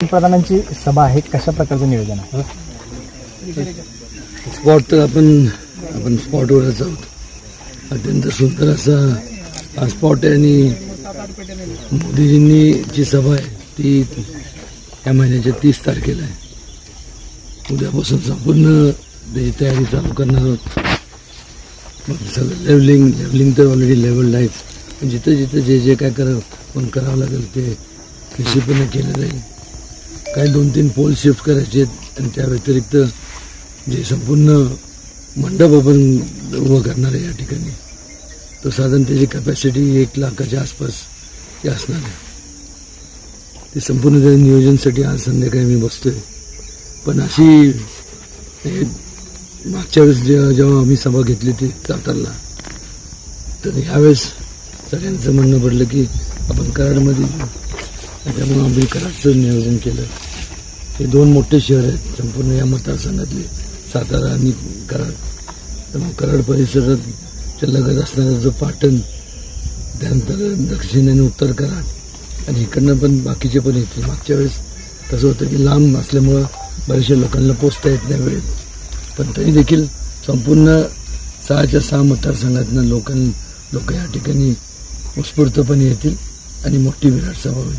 प्रधानांची सभा आहे कशा प्रकारचं नियोजन आहे? स्पॉट तर आपण आपण स्पॉटवरच आहोत अत्यंत सुंदर असा हा स्पॉट आहे आणि मोदीजींनी जी सभा आहे ती या महिन्याच्या तीस तारखेला आहे. उद्यापासून संपूर्ण त्याची तयारी चालू करणार आहोत. मग सगळं लेवलिंग लेवलिंग तर ऑलरेडी लेवल आहेच जिथं जिथं जे जे काय करावं पण करावं लागेल ते निश्चितपणे केलं जाईल. काही दोन तीन पोल शिफ्ट करायचे आहेत. आणि त्या व्यतिरिक्त जे संपूर्ण मंडप आपण उभं करणार आहे या ठिकाणी तो साधारण त्याची कॅपॅसिटी एक लाखाच्या आसपास हे असणार आहे. ते संपूर्ण त्या नियोजनसाठी आज संध्याकाळी मी बसतोय. पण अशी हे मागच्या वेळेस जे- जेव्हा आम्ही सभा घेतली ती सातारला तर यावेळेस सगळ्यांचं म्हणणं पडलं की आपण कराडमध्ये त्यामुळे आम्ही कराडचं नियोजन केलं. हे दोन मोठे शहर आहेत संपूर्ण या मतदारसंघातले. सातारा आणि कराड. त्यामुळे कराड परिसरात लगत असणारा जो पाटण त्यानंतर दक्षिण आणि उत्तर कराड. आणि इकडनं पण बाकीचे पण येतील मागच्या वेळेस कसं होतं की लांब असल्यामुळं बऱ्याचशा लोकांना पोचता येत नाही वेळेत. पण तरी देखील संपूर्ण सहाच्या सहा मतदारसंघातनं लोकां लोक या ठिकाणी उत्स्फूर्तपणे येतील आणि मोठी विराट सभा होईल.